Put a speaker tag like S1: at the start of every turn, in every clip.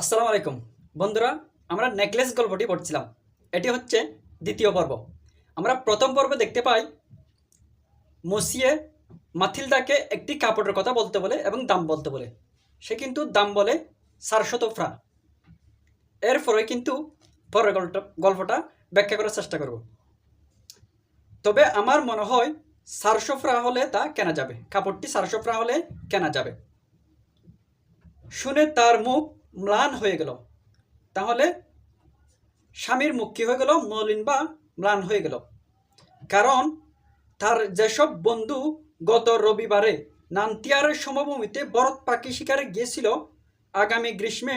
S1: আসসালামু আলাইকুম। বন্ধুরা, আমরা নেকলেস গল্পটি পড়ছিলাম। এটি হচ্ছে দ্বিতীয় পর্ব। আমরা প্রথম পর্বে দেখতে পাই মসিয়ে মাথিলদাকে একটি কাপড়ের কথা বলতে বলে এবং দাম বলতে বলে। সে কিন্তু দাম বলে চারশত ফ্রা এরপরে কিন্তু পরের গল্পটা গল্পটা ব্যাখ্যা করার চেষ্টা করব। তবে আমার মনে হয় চারশো ফ্রা হলে তা কেনা যাবে। কাপড়টি চারশো ফ্রা হলে কেনা যাবে। শুনে তার মুখ ম্লান হয়ে গেল। তাহলে স্বামীর মুখ কী হয়ে গেল, মলিন বা ম্লান হয়ে গেল। কারণ তার যেসব বন্ধু গত রবিবারে নান্তিয়ারের সমভূমিতে বরফ পাখি শিকারে গিয়েছিল, আগামী গ্রীষ্মে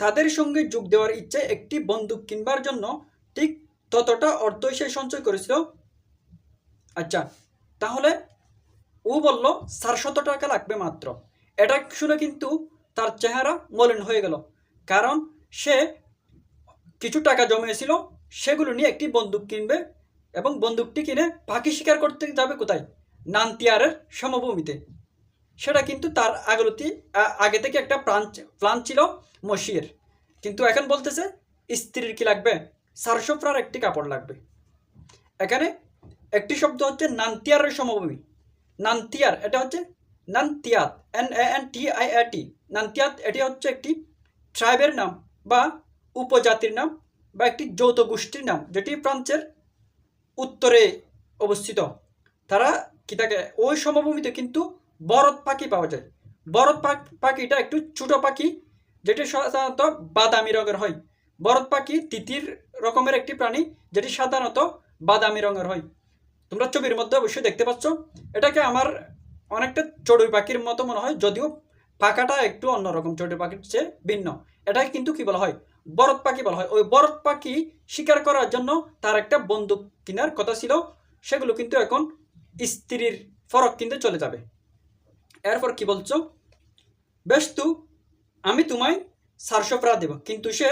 S1: তাদের সঙ্গে যোগ দেওয়ার ইচ্ছে একটি বন্দুক কিনবার জন্য ঠিক ততটা অর্থই সে সঞ্চয় করেছিল। আচ্ছা তাহলে ও বলল, চারশত টাকা লাগবে মাত্র। এটা শুনে কিন্তু তার চেহারা মলিন হয়ে গেল। কারণ সে কিছু টাকা জমিয়েছিল, সেগুলো নিয়ে একটি বন্দুক কিনবে এবং বন্দুকটি কিনে পাখি শিকার করতে যাবে কোথায়? নান্তিয়ারের সমভূমিতে। সেটা কিন্তু তার আগলতি আগে থেকে একটা প্রাণ প্ল্যান ছিল মসির কিন্তু এখন বলতেছে, স্ত্রীর কি লাগবে? চারশো ফ্রার একটি কাপড় লাগবে। এখানে একটি শব্দ হচ্ছে নান্তিয়ারের সমভূমি। নান্তিয়ার, এটা হচ্ছে Nantiyat N A N T I A T Nantiyat এটি হচ্ছে একটি ট্রাইবের নাম বা উপজাতির নাম বা একটি যৌথ গোষ্ঠীর নাম, যেটি ফ্রান্সের উত্তরে অবস্থিত। তারা কি থাকে ওই সমভূমিতে কিন্তু বরদ পাখি পাওয়া যায়। বরদ পাখ- পাখিটা একটু ছোট পাখি, যেটি সাধারণত বাদামি রঙের হয়। বরদ পাখি তিতির রকমের একটি প্রাণী, যেটি সাধারণত বাদামি রঙের হয়। তোমরা ছবির মধ্যে অবশ্যই দেখতে পাচ্ছ। এটাকে আমার অনেকটা চড়ুই পাখির মতো মনে হয়, যদিও পাখাটা একটু অন্যরকম চড়ুই পাখির চেয়ে ভিন্ন। এটাকে কিন্তু কি বলা হয়? বরদ পাখি বলা হয়। ওই বরদ পাখি শিকার করার জন্য তার একটা বন্দুক কেনার কথা ছিল। সেগুলো কিন্তু এখন স্ত্রীর ফরক কিনতে চলে যাবে। এরপর কি বলছো? বেশ তু আমি তোমায় চারশো প্রা দেব। কিন্তু সে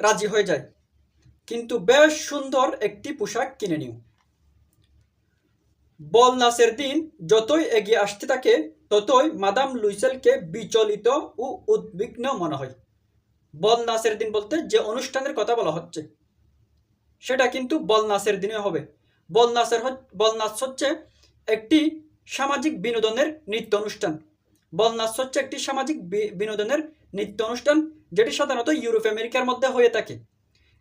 S1: রাজি হয়ে যায়। কিন্তু বেশ সুন্দর একটি পোশাক কিনে নিও। বল নাচের দিন যতই এগিয়ে আসতে থাকে ততই মাদাম লুইসেলকে বিচলিত ও উদ্বিগ্ন মনে হয়। বল নাচের দিন বলতে যে অনুষ্ঠানের কথা বলা হচ্ছে, সেটা কিন্তু বল নাচের দিনে হবে। বল নাচের বল নাচ হচ্ছে একটি সামাজিক বিনোদনের নৃত্য অনুষ্ঠান। বল নাচ হচ্ছে একটি সামাজিক বিনোদনের নৃত্য অনুষ্ঠান যেটি সাধারণত ইউরোপ, আমেরিকার মধ্যে হয়ে থাকে।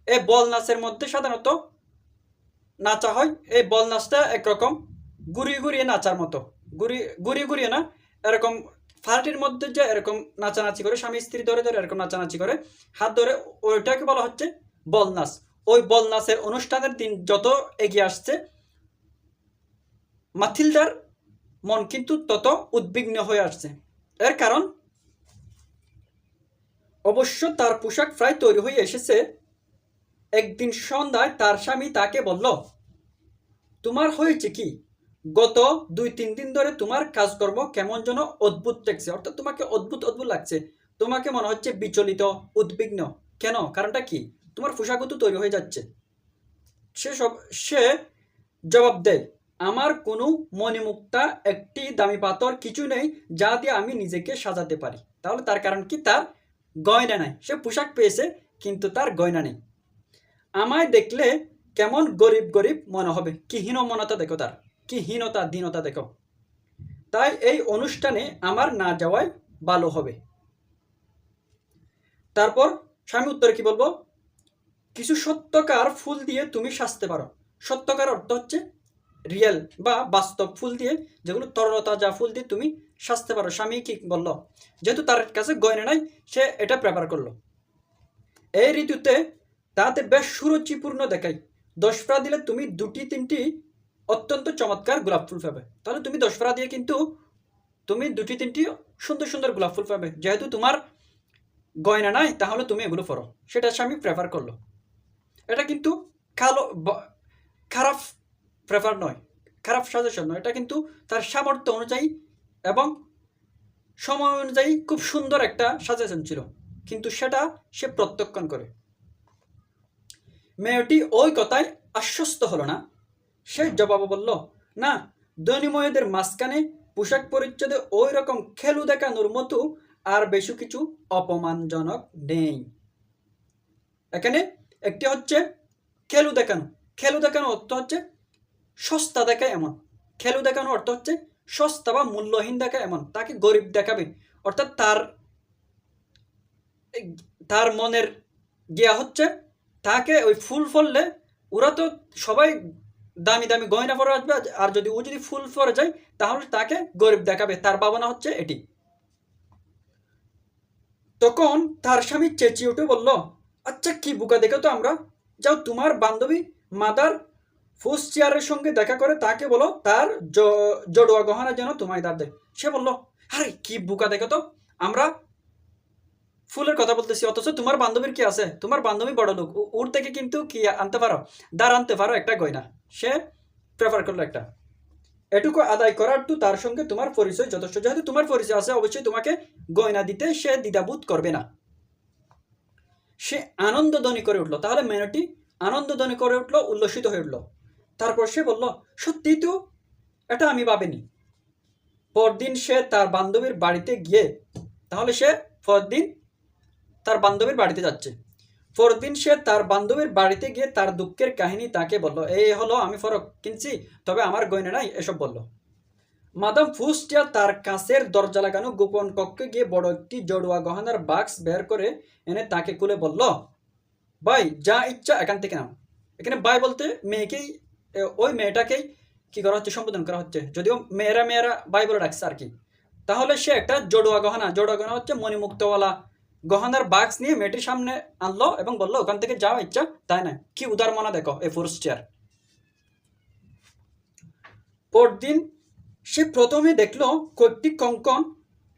S1: এই বল নাচের মধ্যে সাধারণত নাচা হয়। এই বল নাচটা একরকম ঘুরিয়ে ঘুরিয়ে নাচার মতো। ঘুরি ঘুরিয়ে ঘুরিয়ে না এরকম পার্টির মধ্যে যে এরকম নাচানাচি করে, স্বামী স্ত্রী ধরে ধরে এরকম নাচানাচি করে, হাত ধরে ওইটাকে বলা হচ্ছে বল নাচ ওই বল নাচের অনুষ্ঠানের দিন যত এগিয়ে আসছে, মাথিলদার মন কিন্তু তত উদ্বিগ্ন হয়ে আসছে। এর কারণ, অবশ্য তার পোশাক প্রায় তৈরি হয়ে এসেছে। একদিন সন্ধ্যায় তার স্বামী তাকে বলল, তোমার হয়েছে কি? গত দুই, তিন দিন ধরে তোমার কাজকর্ম কেমন যেন অদ্ভুত লাগছে অর্থাৎ তোমাকে অদ্ভুত অদ্ভুত লাগছে। তোমাকে মনে হচ্ছে বিচলিত, উদ্বিগ্ন। কেন? কারণটা কি? তোমার পোশাকও তো তৈরি হয়ে যাচ্ছে। সে সব, সে জবাব দেয়, আমার কোনো মণিমুক্তা, একটি দামি পাথর কিছু নেই, যা দিয়ে আমি নিজেকে সাজাতে পারি। তাহলে তার কারণ কি? তার গয়না নাই। সে পোশাক পেয়েছে, কিন্তু তার গয়না নেই। আমায় দেখলে কেমন গরিব গরিব মনে হবে। কি হীনমনতা দেখো তার। কি হীনতা দীনতা দেখো। তাই এই অনুষ্ঠানে আমার না যাওয়াই ভালো হবে। তারপর স্বামী উত্তরে কি বলব? কিছু সত্যকার ফুল দিয়ে তুমি সাজতে পারো। সত্যকার অর্থ হচ্ছে রিয়েল বা বাস্তব ফুল দিয়ে, যেগুলো তরলতা যা ফুল দিয়ে তুমি সাজতে পারো। স্বামী কি বলল? যেহেতু তার কাছে গয়না নাই, সে এটা প্রেফার করল। এই ঋতুতে তাতে বেশ সুরুচিপূর্ণ দেখায়। দশ দিলে তুমি দুটি, তিনটি অত্যন্ত চমৎকার গোলাপ ফুল পাবে। তাহলে তুমি দশ ফ্রা দিয়ে কিন্তু তুমি দুটি, তিনটি সুন্দর সুন্দর গোলাপ ফুল পাবে। যেহেতু তোমার গয়না নাই, তাহলে তুমি এগুলো পরো। সেটা স্বামী প্রেফার করল। এটা কিন্তু কালো খারাপ প্রেফার নয়, খারাপ সাজেশন নয়। এটা কিন্তু তার সামর্থ্য অনুযায়ী এবং সময় অনুযায়ী খুব সুন্দর একটা সাজেশন ছিল। কিন্তু সেটা সে প্রত্যক্ষণ করে। মেয়েটি ওই কথায় আশ্বস্ত হলো না। সে জবাব বলল, না, দৈনিময়দের মাঝখানে পোশাক পরিচ্ছদে ওই রকম খেলু দেখানোর মতো আর বেশি কিছু অপমানজনক নেই। এখানে একটি হচ্ছে খেলু দেখানো খেলু দেখানো অর্থ হচ্ছে সস্তা দেখা এমন। খেলু দেখানো অর্থ হচ্ছে সস্তা বা মূল্যহীন দেখা এমন। তাকে গরিব দেখাবে। অর্থাৎ তার তার মনের গিয়া হচ্ছে, তাকে ওই ফুল ফললে ওরা তো সবাই দামি দামি গয়না পরে আসবে, আর যদি ও যদি ফুল পরে যায়, তাহলে তাকে গরিব দেখাবে, তার ভাবনা হচ্ছে এটি। তখন তার স্বামী চেঁচিয়ে উঠে বলল আচ্ছা কি বুকা দেখে তো আমরা? যাও, তোমার বান্ধবী মাদার ফুস চেয়ারের সঙ্গে দেখা করে তাকে বলো, তার জড়ুয়া গহনা যেন তোমায় দাঁড় দেয় সে বলল, আরে, কি বুকা দেখে তো? আমরা ফুলের কথা বলতেছি, অথচ তোমার বান্ধবীর কি আছে? তোমার বান্ধবী বড় লোক ওর থেকে কিন্তু কি আনতে পারো? দাঁড় আনতে পারো একটা গয়না। সে প্রেফার করল একটা। এটুকু আদায় করার তো তার সঙ্গে তোমার পরিচয় যথেষ্ট। যেহেতু তোমার পরিচয় আছে, অবশ্যই তোমাকে গয়না দিতে সে দ্বিধাবোধ করবে না। সে আনন্দধ্বনি করে উঠল। তাহলে মেয়েটি আনন্দধ্বনি করে উঠল, উল্লসিত হয়ে উঠল। তারপর সে বলল সত্যি তো এটা আমি ভাবিনি। পরদিন সে তার বান্ধবীর বাড়িতে গিয়ে, তাহলে সে পরদিন তার বান্ধবীর বাড়িতে যাচ্ছে। পরদিন সে তার বান্ধবীর বাড়িতে গিয়ে তার দুঃখের কাহিনী তাকে বলল এই হলো আমি ফরক কিনছি তবে আমার গয়না নাই? এসব বলল। মাদাম ফুস্টিয়া তার কাছের দরজা লাগানো গোপন কক্ষে গিয়ে বড় একটি জড়ুয়া গহনার বাক্স বের করে এনে তাকে খুলে বলল, ভাই, যা ইচ্ছা এখান থেকে নাও। এখানে ভাই বলতে মেয়েকেই ওই মেয়েটাকেই কি করা হচ্ছে, সম্বোধন করা হচ্ছে। যদিও মেয়েরা মেয়েরা ভাই বলে ডাকছে আর কি। তাহলে সে একটা জড়ুয়া গহনা জড়ুয়া গহনা হচ্ছে মণিমুক্তওয়ালা গহনার বাক্স নিয়ে মেয়েটির সামনে আনলো এবং বলল, ওখান থেকে যাওয়া ইচ্ছা, তাই না কি উদার মনা দেখো, এই ফোর্স চেয়ার পরদিন সে প্রথমে দেখল কয়েকটি কঙ্কন,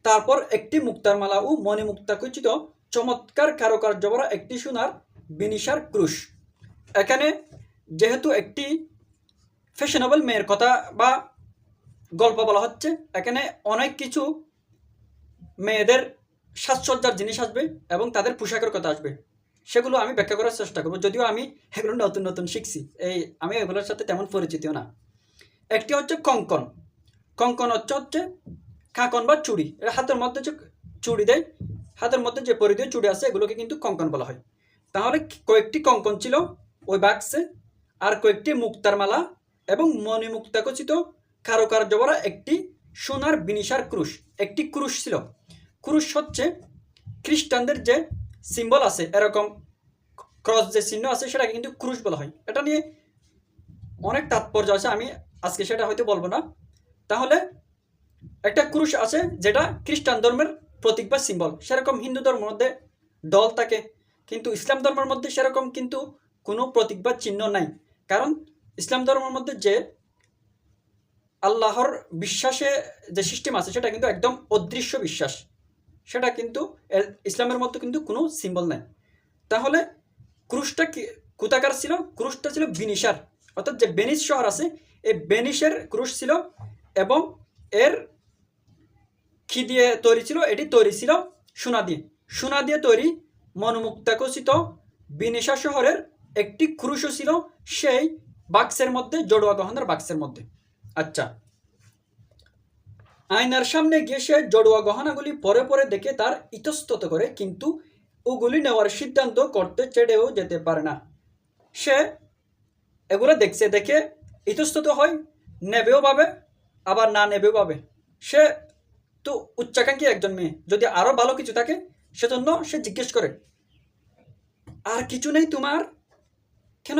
S1: তারপর একটি মুক্তার মালা ও মণিমুক্তাকুচিত চমৎকার কারুকার্য ভরা একটি সোনার বিনিশার ক্রুশ। এখানে যেহেতু একটি ফ্যাশনেবল মেয়ের কথা বা গল্প বলা হচ্ছে, এখানে অনেক কিছু মেয়েদের সাজসজ্জার জিনিস আসবে এবং তাদের পোশাকের কথা আসবে। সেগুলো আমি ব্যাখ্যা করার চেষ্টা করব। যদিও আমি এগুলো নতুন নতুন শিখছি। এই, আমি এগুলোর সাথে তেমন পরিচিতও না। একটি হচ্ছে কঙ্কন। কঙ্কন হচ্ছে হচ্ছে কাঁকন বা চুড়ি। এটা হাতের মধ্যে যে চুড়ি দেয়, হাতের মধ্যে যে পরিধেয় চুড়ি আছে এগুলোকে কিন্তু কঙ্কন বলা হয়। তাহলে কয়েকটি কঙ্কন ছিল, ওই বাক্সে। আর কয়েকটি মুক্তার মালা এবং মণিমুক্তাকচিত কারুকার্য ভরা একটি সোনার বিনিশার ক্রুশ। একটি ক্রুশ ছিল। ক্রুশ হচ্ছে খ্রিস্টানদের যে সিম্বল আছে, এরকম ক্রস যে চিহ্ন আছে, সেটাকে কিন্তু ক্রুশ বলা হয়। এটা নিয়ে অনেক তাৎপর্য আছে, আমি আজকে সেটা হয়তো বলব না। তাহলে একটা ক্রুশ আছে যেটা খ্রিস্টান ধর্মের প্রতীক বা সিম্বল সেরকম হিন্দু ধর্মের মধ্যে দল থাকে, কিন্তু ইসলাম ধর্মের মধ্যে সেরকম কিন্তু কোনো প্রতীক বা চিহ্ন নাই। কারণ ইসলাম ধর্মের মধ্যে যে আল্লাহর বিশ্বাসে যে সিস্টেম আছে, সেটা কিন্তু একদম অদৃশ্য বিশ্বাস। সেটা কিন্তু ইসলামের মধ্যে কিন্তু কোনো সিম্বল নাই। তাহলে ক্রুশটা কি কোথাকার ছিল? ক্রুশটা ছিল বিনিশার। অর্থাৎ যে বেনিস শহর আছে, এই বেনিসের ক্রুশ ছিল এবং এর কি দিয়ে তৈরি ছিল? এটি তৈরি ছিল সোনা দিয়ে। সোনা দিয়ে তৈরি মনোমুক্তাকচিত বিনিশা শহরের একটি ক্রুশও ছিল সেই বাক্সের মধ্যে, জড়ুয়া গহনার বাক্সের মধ্যে। আচ্ছা আয়নার সামনে গিয়ে সে জড়ুয়া গহনাগুলি পরে পরে দেখে তার ইতস্তত করে, কিন্তু ওগুলি নেওয়ার সিদ্ধান্ত করতে চেড়েও যেতে পারে না। সে এগুলো দেখছে, দেখে ইতস্তত হয়, নেবেও পাবে, আবার না নেবেও পাবে। সে তো উচ্চাকাঙ্ক্ষী একজন মেয়ে, যদি আরও ভালো কিছু থাকে, সেজন্য সে জিজ্ঞেস করে, আর কিছু নেই তোমার? কেন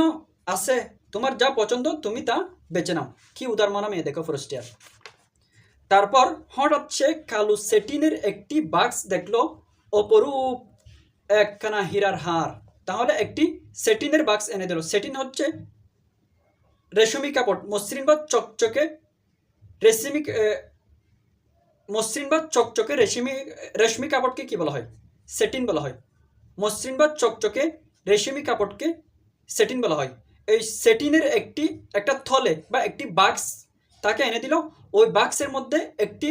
S1: আছে? তোমার যা পছন্দ তুমি তা বেছে নাও। কি উদার মনা মেয়ে দেখো, ফরস্টিয়ার। তারপর হঠাৎ সে কালু সেটিনের একটি বাক্স দেখল, অপরূপ একখানা হীরার হার। তাহলে একটি সেটিনের বাক্স এনে দিল। সেটিন হচ্ছে রেশমি কাপড়, মসৃণ বা চকচকে রেশমি মসৃণ বা চকচকে রেশমি রেশমি কাপড়কে কি বলা হয়? সেটিন বলা হয়। মসৃণ বা চকচকে রেশমি কাপড়কে সেটিন বলা হয়। এই সেটিনের একটি, একটা থলে বা একটি বাক্স তাকে এনে দিল। ওই বাক্সের মধ্যে একটি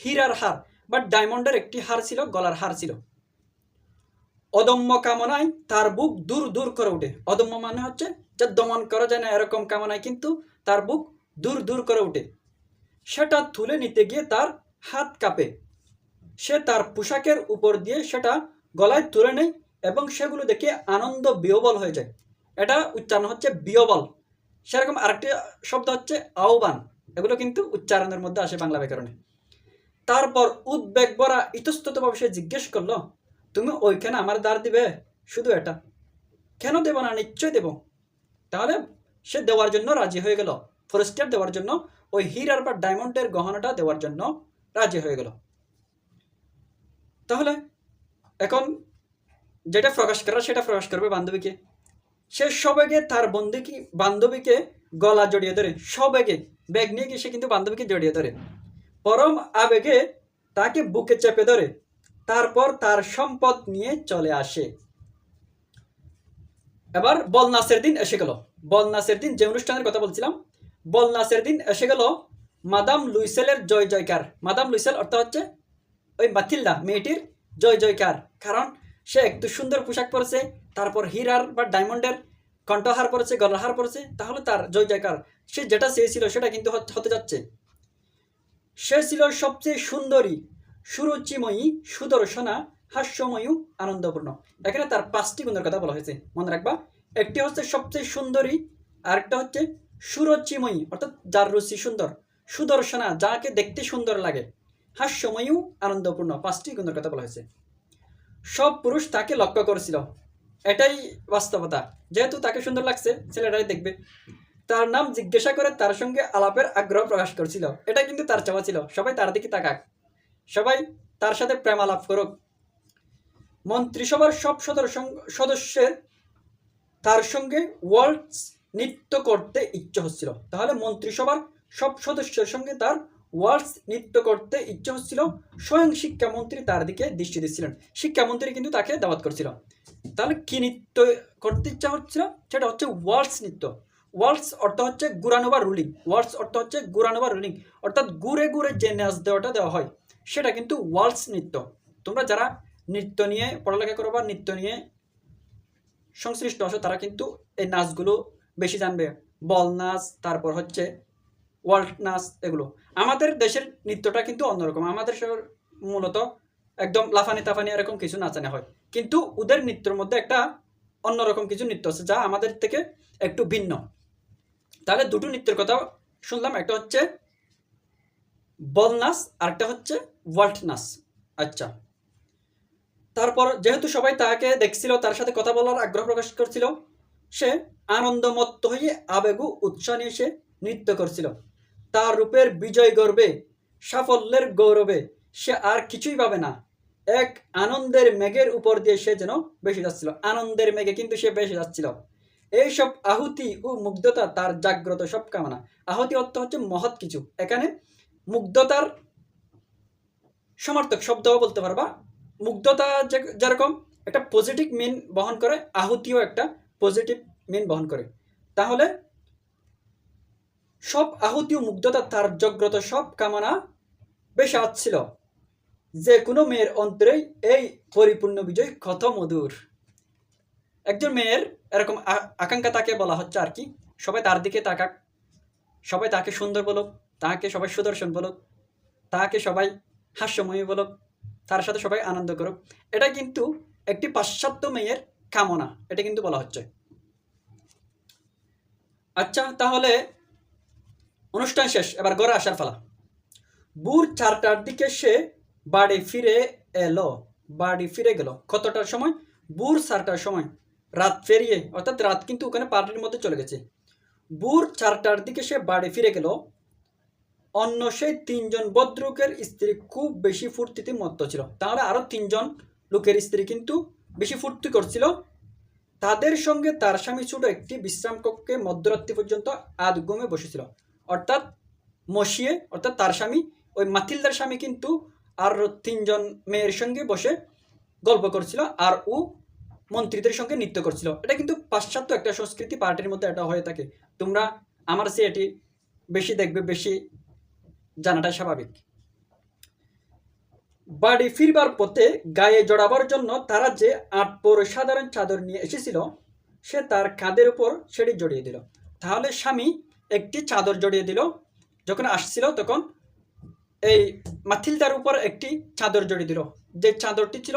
S1: হীরার হার বা ডায়মন্ডের একটি হার ছিল, গলার হার ছিল। অদম্য কামনায় তার বুক দূর দূর করে ওঠে অদম্য মানে হচ্ছে যে দমন করা যায় না এরকম কামনায় কিন্তু তার বুক দূর দূর করে ওঠে সেটা তুলে নিতে গিয়ে তার হাত কাঁপে। সে তার পোশাকের উপর দিয়ে সেটা গলায় তুলে নেয় এবং সেগুলো দেখে আনন্দ বিয়বল হয়ে যায়। এটা উচ্চারণ হচ্ছে বিয়বল সেরকম আরেকটি শব্দ হচ্ছে আহ্বান। এগুলো কিন্তু উচ্চারণের মধ্যে আসে বাংলা ব্যাকরণে। তারপর উদ্বেগ ভরা ইতস্ততভাবে সে জিজ্ঞেস করল, তুমি ওইখানে আমার দ্বার দিবে? শুধু এটা? কেন দেব না? নিশ্চয় দেব। তাহলে সে দেওয়ার জন্য রাজি হয়ে গেল। ফরেস্টার দেওয়ার জন্য, ওই হিরার বা ডায়মন্ডের গহনাটা দেওয়ার জন্য রাজি হয়ে গেল। তাহলে এখন যেটা প্রকাশ করা, সেটা প্রকাশ করবে বান্ধবীকে। সে সবেগে তার বন্ধুকে, বান্ধবীকে গলা জড়িয়ে ধরে, সবেগে ব্যাগ নিয়ে গিয়ে সে কিন্তু বান্ধবীকে জড়িয়ে ধরে। পরম আবেগে তাকে বুকে চেপে ধরে। তারপর তার সম্পদ নিয়ে চলে আসে। এবার বলনাসের দিন এসে গেল। বলনাসের দিন যে অনুষ্ঠানের কথা বলছিলাম, বলনাসের দিন এসে গেল মাদাম লুইসেলের জয় জয়কার। মাদাম লুইসেল অর্থ হচ্ছে ওই মাথিল্লা, মেয়েটির জয় জয়কার। কারণ সে একটু সুন্দর পোশাক পরেছে, তারপর হীরার বা ডায়মন্ডের কণ্ঠহার পরেছে, গলাহার পরেছে, তাহলে তার জয় জয়কার। সে যেটা চেয়েছিল সেটা কিন্তু হতে যাচ্ছে। সে ছিল সবচেয়ে সুন্দরী, সুরুচিময়ী, সুদর্শনা, হাস্যময়ী, আনন্দপূর্ণ। এখানে তার পাঁচটি গুণের কথা বলা হয়েছে। মনে রাখবা, একটি হচ্ছে সবচেয়ে সুন্দরী, আরেকটা হচ্ছে সুরুচিময়ী, অর্থাৎ যার রুচি সুন্দর। সুদর্শনা, যাকে দেখতে সুন্দর লাগে। হাস্যময়ী আনন্দপূর্ণ, পাঁচটি গুণের কথা বলা হয়েছে। সব পুরুষ তাকে লক্ষ্য করেছিল। এটাই বাস্তবতা। যেহেতু তাকে সুন্দর লাগছে, ছেলেটাই দেখবে। তার নাম জিজ্ঞাসা করে তার সঙ্গে আলাপের আগ্রহ প্রকাশ করছিল। এটা কিন্তু তার চাওয়া ছিল। সবাই তার দিকে তাকাক। সবাই তার সাথে প্রেম আলাপ করুক। মন্ত্রিসভার সব সদস্য- সদস্যের তার সঙ্গে ওয়ার্ল্ডস নৃত্য করতে ইচ্ছে হচ্ছিল। তাহলে মন্ত্রিসভার সব সদস্যের সঙ্গে তার ওয়ার্ল্ডস নৃত্য করতে ইচ্ছে হচ্ছিল। স্বয়ং শিক্ষামন্ত্রী তার দিকে দৃষ্টি দিচ্ছিলেন। শিক্ষামন্ত্রী কিন্তু তাকে দাওয়াত করছিল। তাহলে কি নৃত্য করতে ইচ্ছা হচ্ছিল? সেটা হচ্ছে ওয়ার্ল্ডস নৃত্য। ওয়ার্ল্ডস অর্থ হচ্ছে গুরানো বা রুলিং ওয়ার্ল্ডস অর্থ হচ্ছে গুরানো বা রুলিং অর্থাৎ ঘুরে ঘুরে যে নাচ দেওয়াটা দেওয়া হয়, সেটা কিন্তু ওয়ার্ল্ডস নৃত্য। তোমরা যারা নৃত্য নিয়ে পড়ালেখা করো বা নৃত্য নিয়ে সংশ্লিষ্ট আছো, তারা কিন্তু এই নাচগুলো বেশি জানবে। বল নাচ, তারপর হচ্ছে ওয়ার্ল্ড নাচ, এগুলো। আমাদের দেশের নৃত্যটা কিন্তু অন্যরকম। আমাদের মূলত একদম লাফানি তাফানি এরকম কিছু নাচানো হয়। কিন্তু ওদের নৃত্যর মধ্যে একটা অন্যরকম কিছু নৃত্য আছে, যা আমাদের থেকে একটু ভিন্ন। তাহলে দুটো নৃত্যের কথা শুনলাম, একটা হচ্ছে বল নাচ আরেকটা হচ্ছে ওয়ার্ল্ড নাচ আচ্ছা। তারপর যেহেতু সবাই তাকে দেখছিল, তার সাথে কথা বলার আগ্রহ প্রকাশ করছিল, সে আনন্দমত্ত হয়ে আবেগু উৎসাহ নিয়ে সে নৃত্য করছিল। তার রূপের বিজয় গর্বে, সাফল্যের গৌরবে সে আর কিছুই পাবে না। এক আনন্দের মেঘের উপর দিয়ে সে যেন বেশি যাচ্ছিল। আনন্দের মেঘে কিন্তু সে বেশি যাচ্ছিল। এইসব আহুতি ও মুগ্ধতা তার জাগ্রত সব কামনা। আহুতি অর্থ হচ্ছে মহৎ কিছু। এখানে মুগ্ধতার সমর্থক শব্দও বলতে পারবা। মুগ্ধতা যেরকম একটা পজিটিভ মিন বহন করে, আহুতিও একটা পজিটিভ মিন বহন করে। তাহলে সব আহুতি ও মুগ্ধতা তার জাগ্রত সব কামনা বেশ ছিল যে কোনো মেয়ের অন্তরেই এই পরিপূর্ণ বিজয় কত মধুর। একজন মেয়ের এরকম আকাঙ্ক্ষা তাকে বলা হচ্ছে আর কি। সবাই তার দিকে তাকাক সবাই তাকে সুন্দর বলুক, তাকে সবাই সুদর্শন বলুক, তাকে সবাই হাস্যময়ী বলুক, তার সাথে সবাই আনন্দ করুক। এটা কিন্তু একটি পাশ্চাত্য মেয়ের কামনা, এটা কিন্তু বলা হচ্ছে। আচ্ছা তাহলে অনুষ্ঠান শেষ, এবার ঘরে আসার পালা। ভোর চারটার দিকে সে বাড়ি ফিরে এলো, বাড়ি ফিরে গেল। কতটার সময়? ভোর চারটার সময়। রাত ফেরিয়ে অর্থাৎ রাত কিন্তু ওখানে পার্টির মধ্যে চলে গেছে। ভোর চারটার দিকে সে বাড়ি ফিরে গেল। অন্য সেই তিনজন ভদ্রলোকের স্ত্রী খুব বেশি ফুর্তিতে মত্ত ছিল। তাহলে আরও তিনজন লোকের স্ত্রী কিন্তু বেশি ফুর্তি করছিল। তাদের সঙ্গে তার স্বামী ছোট একটি বিশ্রাম কক্ষে মধ্যরাত্রি পর্যন্ত আধ ঘুমে বসেছিল। অর্থাৎ মসিয়ে, অর্থাৎ তার স্বামী, ওই মাথিলদার স্বামী কিন্তু আর তিনজন মেয়ের সঙ্গে বসে গল্প করছিল। আর ও মন্ত্রীদের সঙ্গে নৃত্য করছিল। এটা কিন্তু পাশ্চাত্য একটা সংস্কৃতি পার্টির মধ্যে এটা হয়ে থাকে। তোমরা আমার সে এটি বেশি দেখবে, বেশি জানাটাই স্বাভাবিক। বাড়ি ফিরবার পথে গায়ে জড়াবার জন্য তারা যে আট আটপোর সাধারণ চাদর নিয়ে এসেছিল, সে তার কাঁধের উপর সেটি জড়িয়ে দিল। তাহলে স্বামী একটি চাদর জড়িয়ে দিল, যখন আসছিল তখন এই মাথিলদার উপর একটি চাদর জড়িয়ে দিল। যে চাদরটি ছিল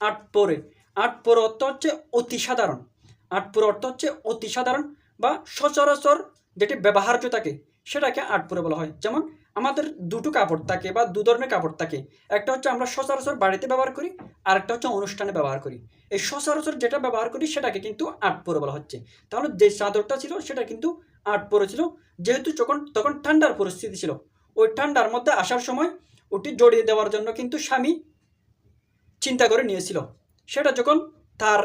S1: আট পরে আট পরে অর্থ হচ্ছে অতি সাধারণ। আট পরে অর্থ হচ্ছে অতি সাধারণ বা সচরাচর যেটি ব্যবহার্য থাকে সেটাকে আট পরে বলা হয়। যেমন আমাদের দুটো কাপড় থাকে বা দু ধরনের কাপড় থাকে। একটা হচ্ছে আমরা সচরাচর বাড়িতে ব্যবহার করি আর একটা হচ্ছে অনুষ্ঠানে ব্যবহার করি। এই সচরাচর যেটা ব্যবহার করি, সেটাকে কিন্তু আট পরে বলা হচ্ছে। তাহলে যে চাদরটা ছিল, সেটা কিন্তু আট পরে ছিল। যেহেতু যখন, তখন ঠান্ডার পরিস্থিতি ছিল, ওই ঠান্ডার মধ্যে আসার সময় ওটি জড়িয়ে দেওয়ার জন্য কিন্তু স্বামী চিন্তা করে নিয়েছিল। সেটা যখন তার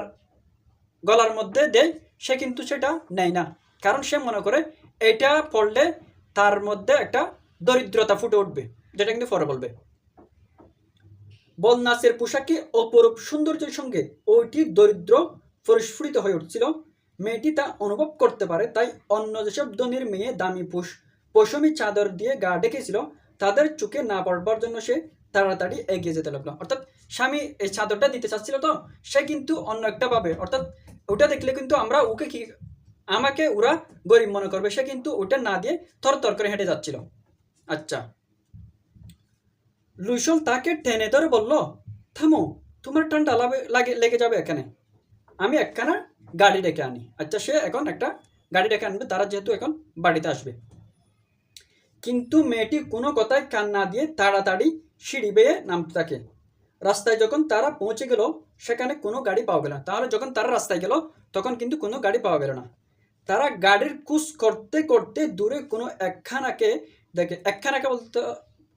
S1: গলার মধ্যে দেয়, সে কিন্তু সেটা নেয় না। কারণ সে মনে করে এটা পড়লে তার মধ্যে একটা দরিদ্রতা ফুটে উঠবে, যেটা কিন্তু পরে বলবে। বলনাসের পোশাকে অপরূপ সৌন্দর্যের সঙ্গে ওইটি দরিদ্র পরিস্ফুটিত হয়ে উঠছিল। মেয়েটি তা অনুভব করতে পারে, তাই অন্য যেসব ধনির মেয়ে দামি পুষ পশমি চাদর দিয়ে গা ডেকেছিল তাদের চোখে না পড়বার জন্য সে তাড়াতাড়ি এগিয়ে যেতে লাগল। অর্থাৎ স্বামী এই চাদরটা দিতে চাচ্ছিল তো, সে কিন্তু অন্য একটা পাবে। অর্থাৎ ওটা দেখলে কিন্তু আমরা ওকে কি, আমাকে ওরা গরিব মনে করবে। সে কিন্তু ওটা না দিয়ে থর থর করে হেঁটে যাচ্ছিল। আচ্ছা। লুইসল তাকে টেনে ধরে বলল, থামো, তোমার ঠান্ডা লাগে, লেগে যাবে এখানে। আমি একখানা গাড়ি ডেকে আনি। আচ্ছা সে এখন একটা গাড়ি ডেকে আনবে। তারা যেহেতু এখন বাড়িতে আসবে। কিন্তু মেয়েটি কোনো কথায় কান না দিয়ে তাড়াতাড়ি সিঁড়ি বেয়ে নামতে থাকে। রাস্তায় যখন তারা পৌঁছে গেল, সেখানে কোনো গাড়ি পাওয়া গেল না। তাহলে যখন তারা রাস্তায় গেল, তখন কিন্তু কোনো গাড়ি পাওয়া গেল না। তারা গাড়ির কুস করতে করতে দূরে কোনো একখানাকে দেখে, একখানাকে বলতে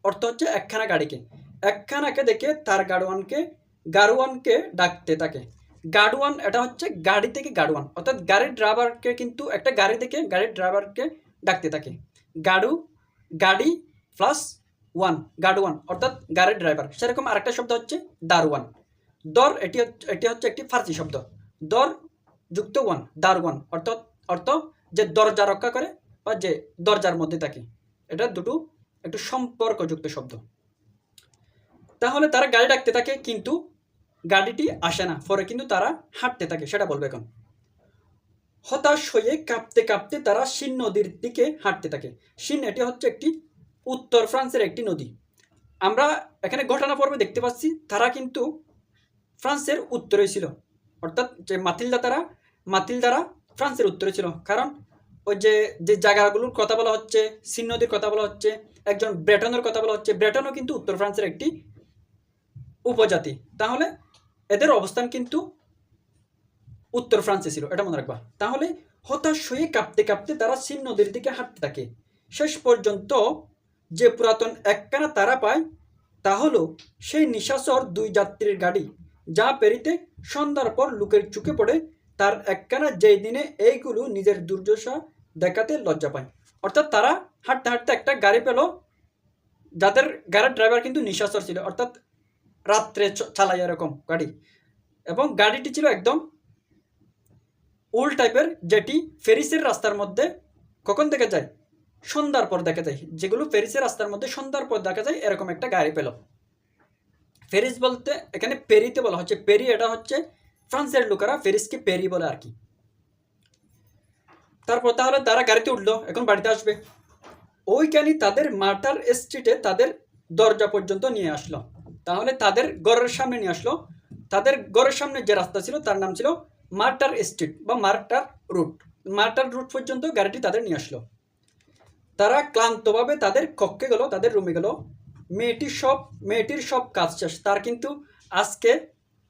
S1: অর্থ হচ্ছে একখানা গাড়িকে। একখানাকে দেখে তার গাড়োয়ানকে গাড়োয়ানকে ডাকতে থাকে। গাড়োয়ান, এটা হচ্ছে গাড়ি থেকে গাড়োয়ান। অর্থাৎ গাড়ির ড্রাইভারকে কিন্তু একটা গাড়ি থেকে গাড়ির ড্রাইভারকে ডাকতে থাকে। গাড়ু, গাড়ি প্লাস ওয়ান গাড়োয়ান অর্থাৎ গাড়ির ড্রাইভার সেরকম আরেকটা শব্দ হচ্ছে দারওয়ান দর, এটি এটি হচ্ছে একটি ফার্সি শব্দ। দর যুক্ত ওয়ান দারওয়ান অর্থাৎ, অর্থ যে দরজা রক্ষা করে বা যে দরজার মধ্যে থাকে। এটা দুটো একটু সম্পর্কযুক্ত শব্দ। তাহলে তারা গাড়ি ডাকতে থাকে, কিন্তু গাড়িটি আসে না। পরে কিন্তু তারা হাঁটতে থাকে, সেটা বলবে এখন। হতাশ হয়ে কাঁপতে কাঁপতে তারা সিন নদীর দিকে হাঁটতে থাকে। সিন এটি হচ্ছে একটি উত্তর ফ্রান্সের একটি নদী। আমরা এখানে ঘটনা পর্বে দেখতে পাচ্ছি, তারা কিন্তু ফ্রান্সের উত্তরে ছিল। অর্থাৎ যে মাতিলদা তারা মাতিলদারা ফ্রান্সের উত্তরে ছিল। কারণ ওই যে যে জায়গাগুলোর কথা বলা হচ্ছে, সিন নদীর কথা বলা হচ্ছে, একজন ব্রেটনের কথা বলা হচ্ছে, ব্রেটনও কিন্তু উত্তর ফ্রান্সের একটি উপজাতি। তাহলে এদের অবস্থান কিন্তু উত্তর ফ্রান্সে ছিল, এটা মনে রাখবা। তাহলে হতাশ হয়ে কাঁপতে কাঁপতে তারা সিন নদীর দিকে হাঁটতে থাকে। শেষ পর্যন্ত যে পুরাতন একখানা তারা পায়, তা হল সেই নিশাচর দুই যাত্রীর গাড়ি, যা পেরিতে সন্ধ্যার পর লোকের চুকে পড়ে, তার একখানা যেই দিনে এইগুলো নিজের দুর্দশা দেখাতে লজ্জা পায়। অর্থাৎ তারা হাঁটতে হাঁটতে একটা গাড়ি পেল, যাদের গাড়ির ড্রাইভার কিন্তু নিশাচর ছিল। অর্থাৎ রাত্রে চ- চালায় এরকম গাড়ি। এবং গাড়িটি ছিল একদম উল টাইপের যেটি ফেরিসের রাস্তার মধ্যে কখন দেখা যায়? সন্ধ্যার পর দেখা যায়। যেগুলো ফেরিসের রাস্তার মধ্যে সন্ধ্যার পর দেখা যায়, এরকম একটা গাড়ি পেল। ফেরিস বলতে, এখানে পেরিতে বলা হচ্ছে, পেরি এটা হচ্ছে ফ্রান্সের লোকেরা ফেরিসকে পেরি বলে আর কি। তারপর তাহলে তারা গাড়িতে উঠল, এখন বাড়িতে আসবে। ওইখানে তাদের মার্টার স্ট্রিটে তাদের দরজা পর্যন্ত নিয়ে আসলো। তাহলে তাদের ঘরের সামনে নিয়ে আসলো। তাদের ঘরের সামনে যে রাস্তা ছিল, তার নাম ছিল মার্টার স্ট্রিট বা মার্টার রুট। মার্টার রুট পর্যন্ত গাড়িটি তাদের নিয়ে আসলো। তারা ক্লান্তভাবে তাদের কক্ষে গেল, তাদের রুমে গেল। মেয়েটির সব মেয়েটির সব কাজ শেষ। তার কিন্তু আজকে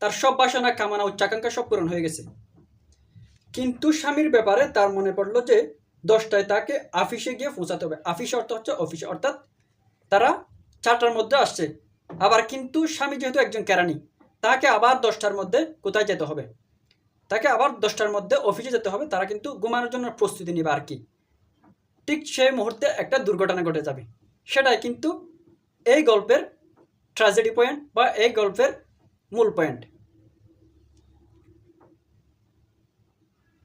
S1: তার সব বাসনা, কামনা, উচ্চাকাঙ্ক্ষা সব পূরণ হয়ে গেছে। কিন্তু স্বামীর ব্যাপারে তার মনে পড়ল যে, দশটায় তাকে আফিসে গিয়ে পৌঁছাতে হবে। অফিস অর্থ হচ্ছে অফিসে অর্থাৎ তারা চারটার মধ্যে আসছে। আবার কিন্তু স্বামী যেহেতু একজন কেরানি, তাকে আবার দশটার মধ্যে কোথায় যেতে হবে? তাকে আবার দশটার মধ্যে অফিসে যেতে হবে। তারা কিন্তু ঘুমানোর জন্য প্রস্তুতি নেবে আর কি। ঠিক সেই মুহূর্তে একটা দুর্ঘটনা ঘটে যাবে। সেটাই কিন্তু এই গল্পের ট্র্যাজেডি পয়েন্ট বা এই গল্পের মূল পয়েন্ট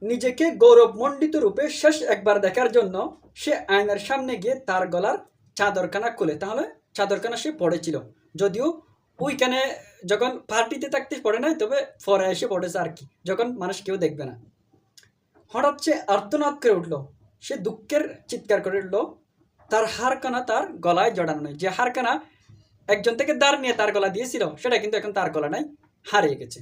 S1: নিজেকে গৌরবমণ্ডিত রূপে শেষ একবার দেখার জন্য সে আয়নার সামনে গিয়ে তার গলার চাদরখানা খুলে। তাহলে চাদরখানা সে পড়েছিল। যদিও ওইখানে যখন পার্টিতে থাকতে পড়ে নাই, তবে পরে এসে পড়েছে আর কি, যখন মানুষ কেউ দেখবে না। হঠাৎ সে আর্তনাদ করে উঠল। সে দুঃখের চিৎকার করে উঠল, তার হারকানা তার গলায় জড়ানো নেই। যে হারকানা একজন থেকে দাঁড় নিয়ে তার গলা দিয়েছিল, সেটা কিন্তু এখন তার গলা নাই, হারিয়ে গেছে।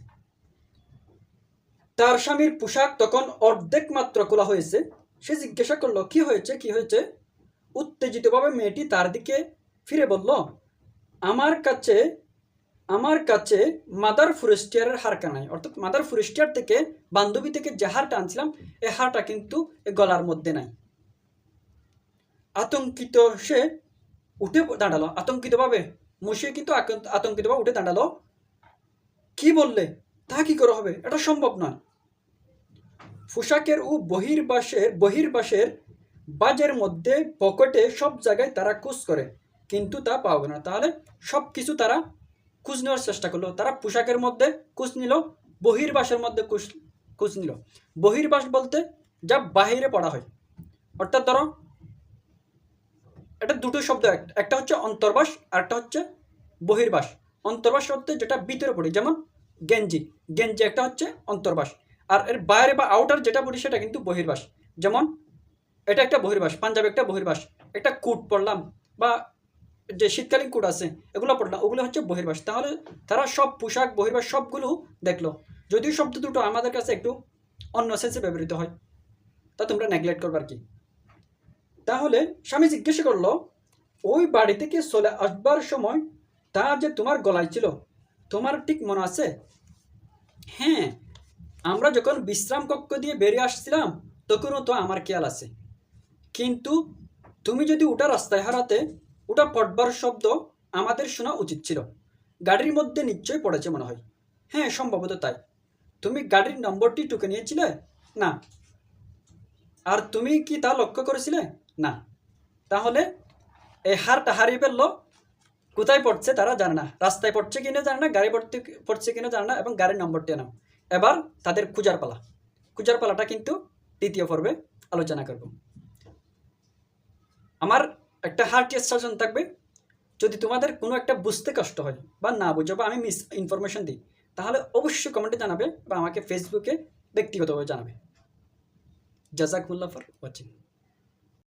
S1: তার স্বামীর পোশাক তখন অর্ধেক মাত্র খোলা হয়েছে। সে জিজ্ঞাসা করল, কি হয়েছে কি হয়েছে? উত্তেজিতভাবে মেয়েটি তার দিকে ফিরে বলল, আমার কাছে আমার কাছে মাদার ফরেস্টিয়ারের হারকা নাই। অর্থাৎ মাদার ফরেস্টিয়ার থেকে, বান্ধবী থেকে যে হারটা আনছিলাম, এ হারটা কিন্তু গলার মধ্যে নাই। আতঙ্কিত সে উঠে দাঁড়াল। আতঙ্কিতভাবে মুশিয়ে কিন্তু আতঙ্ক- আতঙ্কিতভাবে উঠে দাঁড়াল। কি বললে? তা কি করে হবে? এটা সম্ভব নয়। পোশাকের ও বহির্বাসের বহির্বাসের বাজের মধ্যে পকেটে সব জায়গায় তারা খুঁজ করে, কিন্তু তা পাবে না। তাহলে সব কিছু তারা খুঁজ নেওয়ার চেষ্টা করল। তারা পোশাকের মধ্যে খুঁজ নিল, বহির্বাসের মধ্যে খুঁজ নিল। বহির্বাস বলতে যা বাহিরে পড়া হয়। অর্থাৎ ধরো, এটা দুটো শব্দ এক- একটা হচ্ছে অন্তর্বাস আর একটা হচ্ছে বহির্বাস। অন্তর্বাস অর্থে যেটা ভিতরে পড়ি, যেমন গেঞ্জি। গেঞ্জি একটা হচ্ছে অন্তর্বাস। আর এর বাইরে বা আউটার যেটা পড়ি সেটা কিন্তু বহির্বাস। যেমন এটা একটা বহির্বাস, পাঞ্জাবি একটা বহির্বাস। একটা কুট পড়লাম বা যে শীতকালীন কুট আছে, এগুলো পড়লাম ওগুলো হচ্ছে বহির্বাস। তাহলে তারা সব পোশাক, বহির্বাস সবগুলো দেখল। যদিও শব্দ দুটো আমাদের কাছে একটু অন্য সেন্সে ব্যবহৃত হয়, তা তোমরা নেগলেক্ট করবার কি। তাহলে স্বামী জিজ্ঞেস করল, ওই বাড়ি থেকে চলে আসবার সময় তা যে তোমার গলায় ছিল, তোমার ঠিক মনে আছে? হ্যাঁ আমরা যখন বিশ্রাম কক্ষ দিয়ে বেরিয়ে আসছিলাম, তখনও তো আমার খেয়াল আছে। কিন্তু তুমি যদি ওটা রাস্তায় হারাতে ওটা পড়বার শব্দ আমাদের শোনা উচিত ছিল। গাড়ির মধ্যে নিশ্চয়ই পড়েছে মনে হয়। হ্যাঁ সম্ভবত তাই। তুমি গাড়ির নম্বরটি টুকে নিয়েছিলে? না। আর তুমি কি তা লক্ষ্য করেছিলে? না। তাহলে এই হারটা হারিয়ে ফেলল। কোথায় পড়ছে তারা জানে না। রাস্তায় পড়ছে কিনা জানে না, গাড়ি পড়তে পড়ছে কিনা জানে না, এবং গাড়ির নম্বরটি নাও। এবার তাদের খুঁজার পালা। খুঁজার পালাটা কিন্তু দ্বিতীয় পর্বে আলোচনা করব। আমার একটা হার্ট সার্জন থাকবে। যদি তোমাদের কোনো একটা বুঝতে কষ্ট হয় বা না বুঝো বা আমি মিস ইনফরমেশন দিই, তাহলে অবশ্যই কমেন্টে জানাবে বা আমাকে ফেসবুকে ব্যক্তিগতভাবে জানাবে। জাজাকুল্লাহ ফর ওয়াচিং